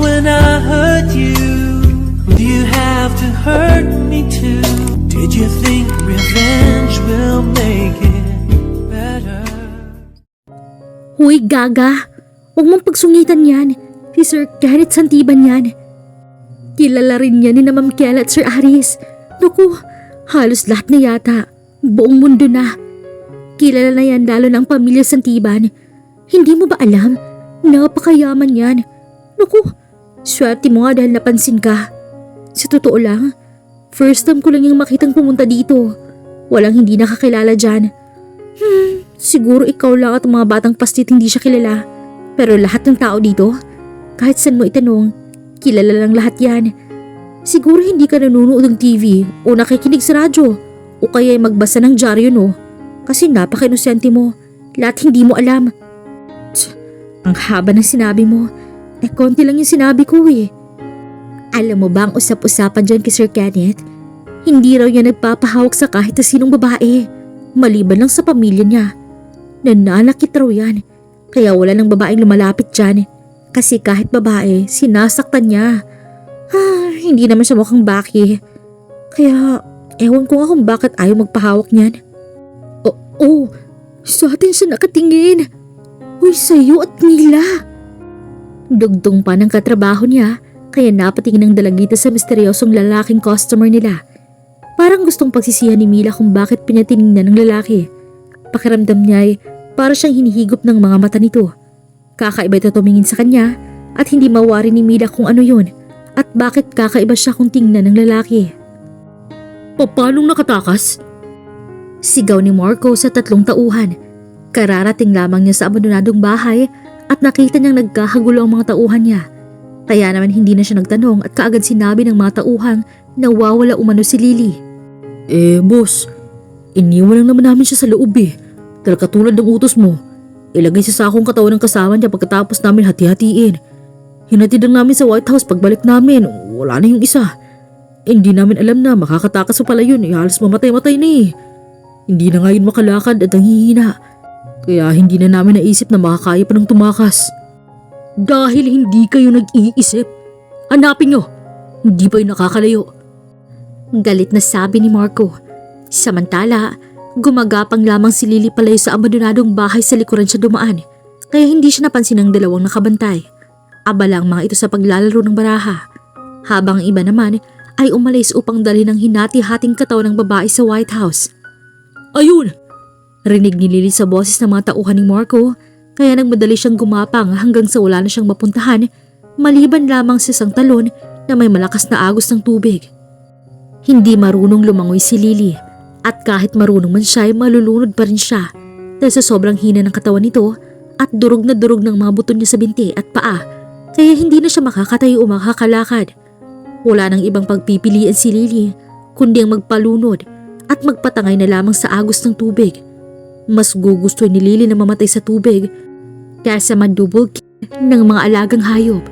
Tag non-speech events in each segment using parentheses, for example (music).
when I hurt you? Do you have to hurt me too? Did you think revenge will make it better? Huy, gaga! Huwag mong pagsungitan yan. Si Sir Kenneth Santiban yan. Kilala rin yan ni na Ma'am Kela at Sir Aris. Naku, halos lahat na yata. Buong mundo na. Kilala na yan lalo ng pamilya Santiban. Hindi mo ba alam? Napakayaman yan. Naku, swerte mo nga dahil napansin ka. Sa totoo lang, first time ko lang yung makitang pumunta dito. Walang hindi nakakilala dyan. Hmm, siguro ikaw lang at mga batang pastit hindi siya kilala. Pero lahat ng tao dito, kahit saan mo itanong, kilala lang lahat yan. Siguro hindi ka nanonood ng TV o nakikinig sa radyo o kaya ay magbasa ng dyaryo no. Kasi napaka-inosente mo. Lahat hindi mo alam. Tsk, ang haba ng sinabi mo. Eh konti lang yung sinabi ko eh. Alam mo ba ang usap-usapan dyan kay Sir Kenneth? Hindi raw niya nagpapahawak sa kahit na sinong babae. Maliban lang sa pamilya niya. Nananakit raw yan. Kaya wala nang babaeng lumalapit dyan. Kasi kahit babae, sinasaktan niya. Ah, hindi naman siya mukhang baki. Kaya, ewan ko nga kung bakit ayaw magpahawak niyan. Oh, oh, sa atin siya nakatingin. Uy, sa'yo at Mila. Dugtong pa ng katrabaho niya, kaya napatingin ng dalagita sa misteryosong lalaking customer nila. Parang gustong pagsisihan ni Mila kung bakit pinatiningnan ng lalaki. Pakiramdam niya ay para siyang hinihigop ng mga mata nito. Kakaiba ito tumingin sa kanya at hindi mawari ni Mila kung ano yun at bakit kakaiba siya kung tingnan ng lalaki. Papanong nakatakas? Sigaw ni Marco sa tatlong tauhan. Kararating lamang niya sa abandonadong bahay at nakita niyang nagkahagulo ang mga tauhan niya. Kaya naman hindi na siya nagtanong at kaagad sinabi ng mga tauhang nawawala umano si Lily. Eh, boss, iniwan lang naman namin siya sa loob eh. Dahil katulad ng utos mo, ilagay sa sakong katawan ng kasama niya pagkatapos namin hati-hatiin. Hinatid lang namin sa White House pagbalik namin, wala na yung isa. Hindi namin alam na makakatakas pa pala yun, eh, halos mamatay-matay na eh. Hindi na nga yun makalakad at nanghihina. Kaya hindi na namin naisip na makakaya pa ng tumakas. Dahil hindi kayo nag-iisip, hanapin nyo, hindi pa yun nakakalayo. Galit na sabi ni Marco. Samantala, gumagapang lamang si Lily palayo sa abandonadong bahay sa likuran siya dumaan. Kaya hindi siya napansin ng dalawang nakabantay. Abala ang mga ito sa paglalaro ng baraha. Habang ang iba naman ay umalis upang dalhin ang hinati-hating katawan ng babae sa White House. Ayun! Rinig ni Lily sa boses ng mga tauhan ni Marco kaya nagmadali siyang gumapang hanggang sa wala na siyang mapuntahan maliban lamang sa isang talon na may malakas na agos ng tubig. Hindi marunong lumangoy si Lily at kahit marunong man siya ay malulunod pa rin siya dahil sa sobrang hina ng katawan nito at durog na durog ng mga buto niya sa binti at paa kaya hindi na siya makakatayo o makakalakad. Wala nang ibang pagpipilian si Lily kundi ang magpalunod at magpatangay na lamang sa agos ng tubig. Mas gugusto ni Lily na mamatay sa tubig kaysa madubog ng mga alagang hayop.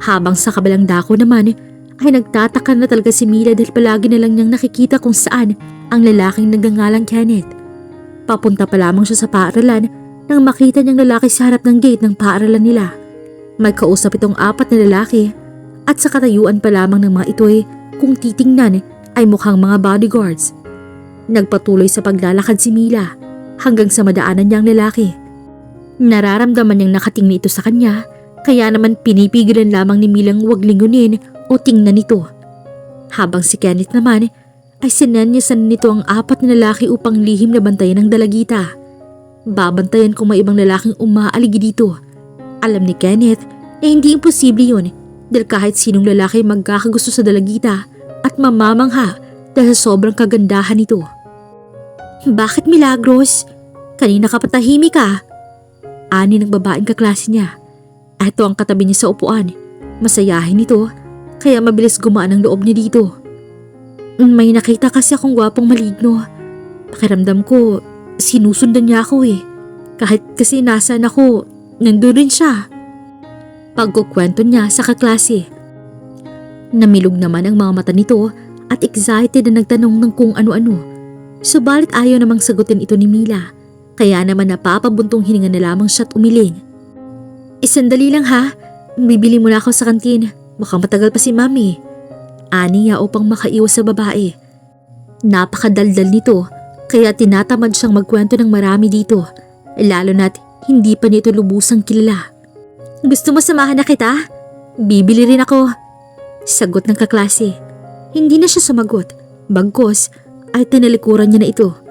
Habang sa kabilang dako naman ay nagtataka na talaga si Mila dahil palagi na lang niyang nakikita kung saan ang lalaking nagngangalang Kenneth. Papunta pa lamang siya sa paaralan nang makita niyang lalaki sa harap ng gate ng paaralan nila. May kausap itong apat na lalaki at sa katayuan pa lamang ng mga ito ay kung titingnan ay mukhang mga bodyguards. Nagpatuloy sa paglalakad si Mila hanggang sa madaanan niya ang lalaki. Nararamdaman niyang nakatingin ito sa kanya kaya naman pinipigilan lamang ni Milang huwag lingunin o tingnan ito. Habang si Kenneth naman ay sinanyasan nito ang apat na lalaki upang lihim na bantayan ng dalagita. Babantayan kung may ibang lalaking umaaligi dito. Alam ni Kenneth na hindi imposible yun dahil kahit sinong lalaki magkakagusto sa dalagita at mamamangha dahil sobrang kagandahan nito. Bakit Milagros? Kanina ka patahimik ka. Ani ng babaeng kaklase niya. Ito ang katabi niya sa upuan. Masayahin ito, kaya mabilis gumaan ang loob niya dito. May nakita kasi akong gwapong maligno. Pakiramdam ko, sinusundan niya ako eh. Kahit kasi nasaan ako, nandun rin siya. Pagkukwento niya sa kaklase. Namilog naman ang mga mata nito at excited na nagtanong ng kung ano-ano. Subalit ayaw namang sagutin ito ni Mila. Kaya naman napapabuntong hininga na lamang siya at umiling. Isandali lang ha, bibili muna ako sa kantin. Baka matagal pa si mami. Aniya upang makaiwas sa babae. Napakadaldal nito kaya tinatamad siyang magkwento ng marami dito. Lalo na't hindi pa nito lubusang kilala. Gusto mo samahan na kita? Bibili rin ako. Sagot ng kaklase. Hindi na siya sumagot. Bagkos ay tinalikuran niya na ito.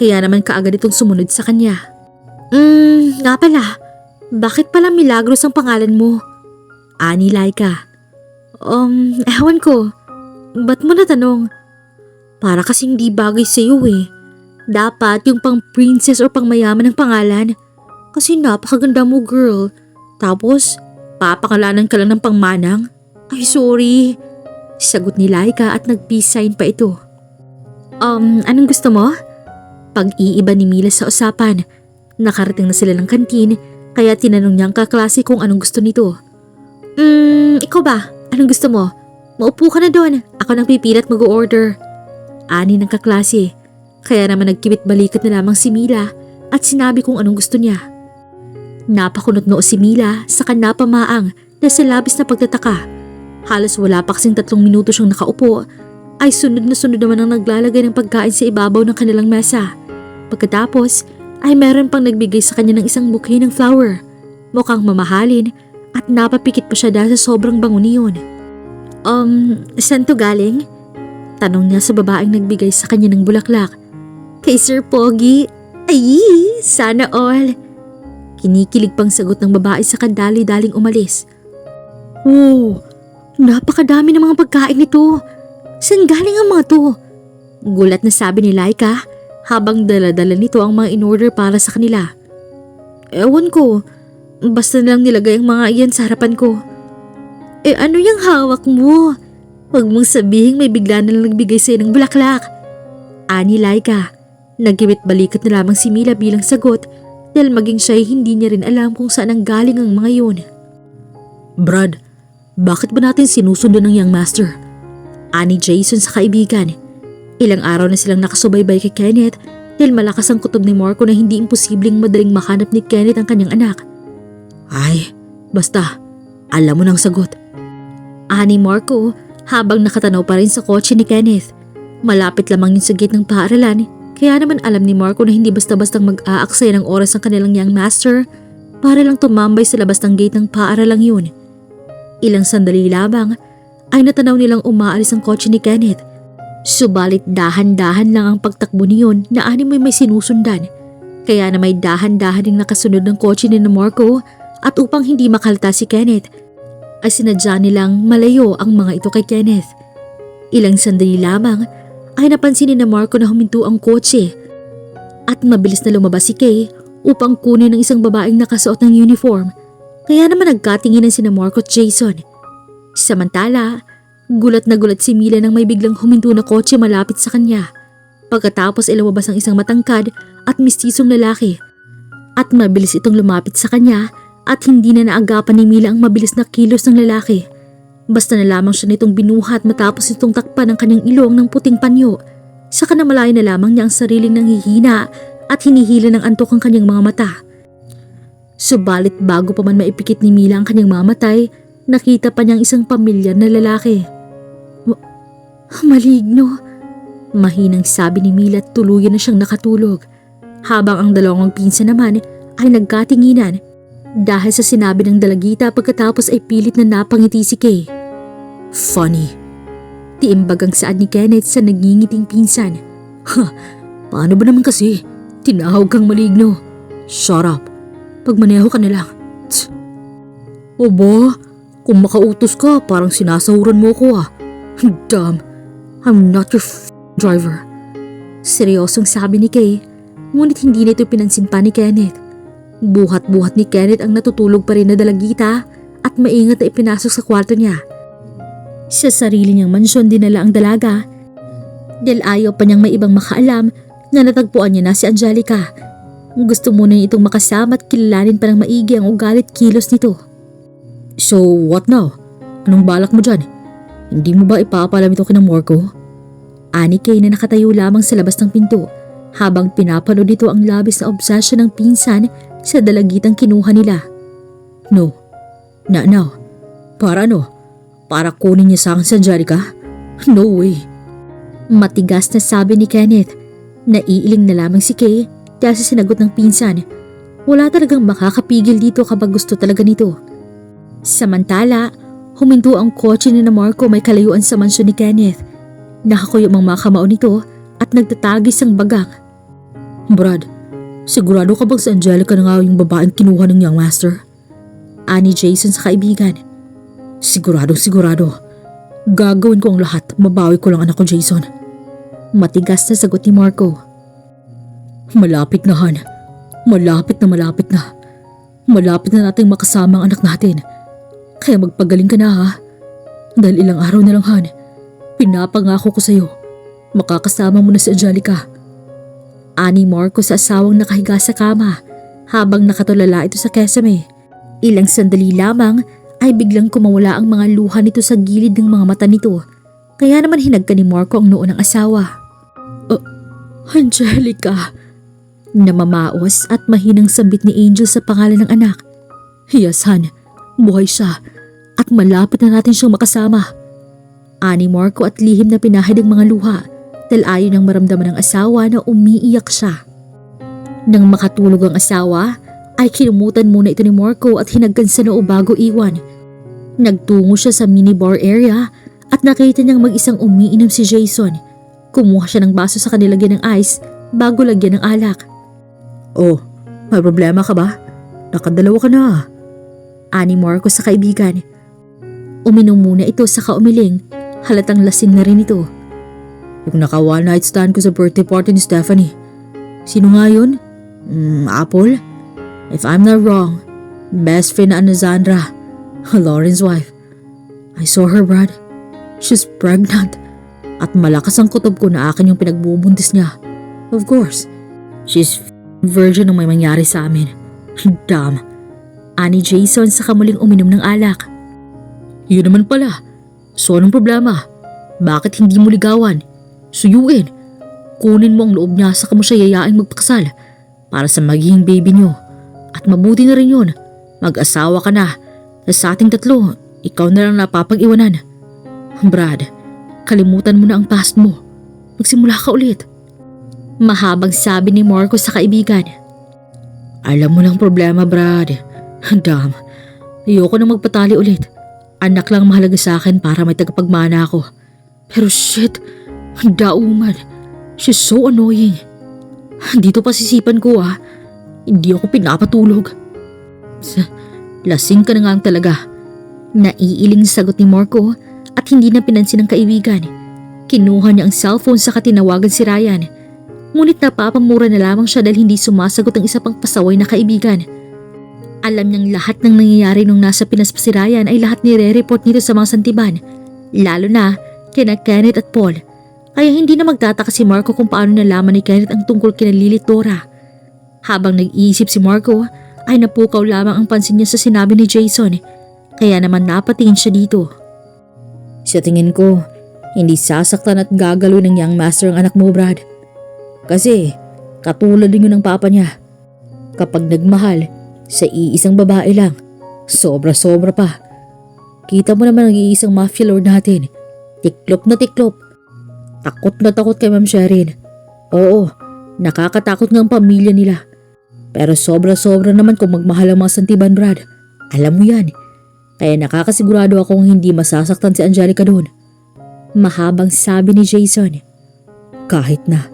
Kaya naman kaagad itong sumunod sa kanya. Hmm, nga pala. Bakit pala Milagros ang pangalan mo? Ani Laika. Um, ewan ko. Ba't mo natanong? Para kasing di bagay sa'yo eh. Dapat yung pang princess or pang mayaman ng pangalan. Kasi napakaganda mo girl. Tapos, papakalanan ka lang ng pangmanang. Ay sorry. Sagot ni Laika at nag-peace sign pa ito. Um, anong gusto mo? Pag-iiba ni Mila sa usapan. Nakarating na sila ng kantin kaya tinanong niya ang kaklase kung anong gusto nito. Hmm, ikaw ba? Anong gusto mo? Maupo ka na doon. Ako nang pipilat mag-order. Ani ng kaklase. Kaya naman nagkibit balikat na lamang si Mila at sinabi kung anong gusto niya. Napakunot noo si Mila sa kanapamaang na sa labis na pagtataka. Halos wala pa kasing tatlong minuto siyang nakaupo ay sunod na sunod naman ang naglalagay ng pagkain sa ibabaw ng kanilang mesa. Pagkatapos ay meron pang nagbigay sa kanya ng isang bouquet ng flower. Mukhang mamahalin at napapikit pa siya dahil sa sobrang bango niyon. Um, saan to galing? Tanong niya sa babaeng nagbigay sa kanya ng bulaklak. Kay Sir Pogi. Ay, sana all. Kinikilig pang sagot ng babae sa kadali-daling umalis. Wow, napakadami ng mga pagkain nito. Saan galing ang mga to? Gulat na sabi ni Laika habang daladala nito ang mga in-order para sa kanila. Ewan ko, basta na lang nilagay ang mga iyan sa harapan ko. Eh ano yung hawak mo? Huwag mong sabihin may bigla na lang nagbigay sa'yo ng bulaklak. Ani Laika, nagkibit balikat na lamang si Mila bilang sagot dahil maging siya ay hindi niya rin alam kung saan ang galing ang mga yun. Brad, bakit ba natin sinusundan ng young master? Ani Jason sa kaibigan. Ilang araw na silang nakasubaybay kay Kenneth dahil malakas ang kutob ni Marco na hindi imposibleng madaling makanap ni Kenneth ang kanyang anak. Ay, basta, alam mo ng sagot. Ani Marco habang nakatanaw pa rin sa kotse ni Kenneth. Malapit lamang yun sa gate ng paaralan kaya naman alam ni Marco na hindi basta-bastang mag-aaksaya ng oras ang kanilang young master para lang tumambay sa labas ng gate ng paaralang yun. Ilang sandali lamang ay natanaw nilang umaalis ang kotse ni Kenneth. Subalit dahan-dahan lang ang pagtakbo niyon na ani mo'y may sinusundan. Kaya na may dahan-dahan ding nakasunod ng kotse ni Marco at upang hindi makalta si Kenneth ay sinadya nilang malayo ang mga ito kay Kenneth. Ilang sandali lamang ay napansin ni na Marco na huminto ang kotse at mabilis na lumabas si Kay upang kunin ng isang babaeng nakasuot ng uniform. Kaya naman nagkatinginan si na Marco at Jason. Samantala, gulat na gulat si Mila nang may biglang huminto na kotse malapit sa kanya. Pagkatapos ay lumabas ang isang matangkad at mistisong lalaki. At mabilis itong lumapit sa kanya at hindi na naagapan ni Mila ang mabilis na kilos ng lalaki. Basta na lamang siya nitong binuhat matapos itong takpan ng kanyang ilong ng puting panyo. Saka namalayan na lamang niya ang sariling nanghihina at hinihila ng antok ang kanyang mga mata. Subalit bago pa man maipikit ni Mila ang kanyang mamatay, nakita pa niyang isang pamilyar na lalaki. Ma- maligno. Mahinang sabi ni Mila at tuluyan na siyang nakatulog. Habang ang dalawang pinsa naman ay nagkatinginan dahil sa sinabi ng dalagita pagkatapos ay pilit na napangiti si Kay. Funny. Tiimbag ang saad ni Kenneth sa nagingiting pinsan. Ha, paano ba naman kasi? Tinahog kang maligno. Shut up. Pagmaneho ka na lang. Tsk. Oba, kung makautos ka, parang sinasahuran mo ko ah. (laughs) Damn, I'm not your f- driver. Seryosong sabi ni Kay, ngunit hindi nito pinansin pa ni Kenneth. Buhat-buhat ni Kenneth ang natutulog pa rin na dalagita at maingat na ipinasok sa kwarto niya. Sa sarili niyang mansyon dinala ang dalaga dahil ayaw pa niyang may ibang makaalam na natagpuan niya na si Angelica. Gusto muna niya itong makasama at kilalanin pa ng maigi ang ugalit kilos nito. So what now? Anong balak mo dyan? Hindi mo ba ipapalam ito kina Morco? Ani kay na nakatayo lamang sa labas ng pinto habang pinapanood nito ang labis na obsession ng pinsan sa dalagitang kinuha nila. No, na now. Para ano? Para kunin niya sa akin si Angelica? No way. Matigas na sabi ni Kenneth. Naiiling na lamang si Kay dahil sa sinagot ng pinsan. Wala talagang makakapigil dito kapag gusto talaga nito. Samantala, huminto ang kotse ni na Marco may kalayuan sa mansyon ni Kenneth. Nakakuyom ang mga kamao nito at nagtatagis ang bagang. Brad, sigurado ka bang si Angelica na nga yung babaeng kinuha ng young master? Ani Jason sa kaibigan. Sigurado, sigurado. Gagawin ko ang lahat, mabawi ko lang anak ko Jason. Matigas na sagot ni Marco. Malapit na Han. Malapit na malapit na. Malapit na nating makasama ang anak natin. Kaya magpagaling ka na ha. Dahil ilang araw na lang Han. Pinapangako ko sa'yo. Makakasama mo na si Angelica. Ani Marco sa asawang nakahiga sa kama habang nakatulala ito sa kesame. Ilang sandali lamang ay biglang kumawala ang mga luha nito sa gilid ng mga mata nito. Kaya naman hinagka ni Marco ang noo ng asawa. Uh, Angelica! Namamaos at mahinang sambit ni Angel sa pangalan ng anak. Yes, Han. Buhay siya. At malapit na natin siyang makasama. Ani Marco at lihim na pinahid ang mga luha dahil ayaw nang maramdaman ng asawa na umiiyak siya. Nang makatulog ang asawa, ay kinumutan muna ito ni Marco at hinagkan sa noo bago iwan. Nagtungo siya sa minibar area at nakita niyang mag-isang umiinom si Jason. Kumuha siya ng baso sa kanilagyan ng ice bago lagyan ng alak. Oh, may problema ka ba? Nakadalawa ka na. Ani Marco sa kaibigan. Uminom muna ito sa kaumiling. Halatang lasing na rin ito. Yung naka one night stand ko sa birthday party ni Stephanie. Sino nga yun? Mm, Apple? If I'm not wrong, best friend na Anazandra, (laughs) Lauren's wife. I saw her, Brad. She's pregnant. At malakas ang kutob ko na akin yung pinagbubuntis niya. Of course. She's virgin nung may mangyari sa amin. (laughs) Damn. Ani Jason sa kamuling uminom ng alak. Yun naman pala. So anong problema? Bakit hindi mo ligawan? Suyuin. Kunin mo ang loob niya sa mo siya yayaing magpakasal para sa magiging baby niyo. At mabuti na rin yun. Mag-asawa ka na. Sa ating tatlo, ikaw na lang napapag-iwanan. Brad, kalimutan mo na ang past mo. Magsimula ka ulit. Mahabang sabi ni Marco sa kaibigan. Alam mo lang problema, Brad. Damn. Ayoko na magpatali ulit. Anak lang mahalaga sa akin para may tagapagmana ako. Pero shit, dauman. She's so annoying. Dito pa sisipan ko ah. Hindi ako pinapatulog. Sa- Lasing ka na nga talaga. Naiiling sagot ni Marco at hindi na pinansin ng kaibigan. Kinuha niya ang cellphone sa katinawagan si Ryan. Ngunit napapamura na lamang siya dahil hindi sumasagot ang isa pang pasaway na kaibigan. Alam niyang lahat ng nangyayari nung nasa Pinas pa si Ryan ay lahat nire-report nito sa mga santiban. Lalo na kina Kenneth at Paul. Kaya hindi na magtataka si Marco kung paano nalaman ni Kenneth ang tungkol kina Lily at Dora. Habang nag-iisip si Marco, ay napukaw lamang ang pansin niya sa sinabi ni Jason. Kaya naman napatingin siya dito. Sa tingin ko, hindi sasaktan at gagalo ng young master ang anak mo, Brad. Kasi, katulad din yun ng papa niya. Kapag nagmahal, sa iisang babae lang, sobra-sobra pa. Kita mo naman ang iisang mafia lord natin. Tiklop na tiklop. Takot na takot kay Ma'am Sherin. Oo, nakakatakot nga ang pamilya nila. Pero sobra-sobra naman kung magmahal ang mga santiban, Brad. Alam mo yan. Kaya nakakasigurado akong hindi masasaktan si Angelica doon. Mahabang sabi ni Jason. Kahit na.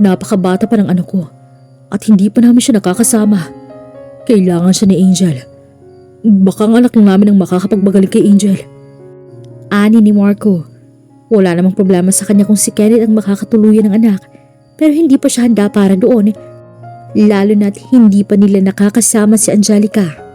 Napakabata pa ng anak ko. At hindi pa namin siya nakakasama. Kailangan siya ni Angel. Baka ang anak namin ang makakapagbagaling kay Angel. Ani ni Marco. Wala namang problema sa kanya kung si Kenneth ang makakatuluyan ng anak. Pero hindi pa siya handa para doon lalo na't hindi pa nila nakakasama si Angelica.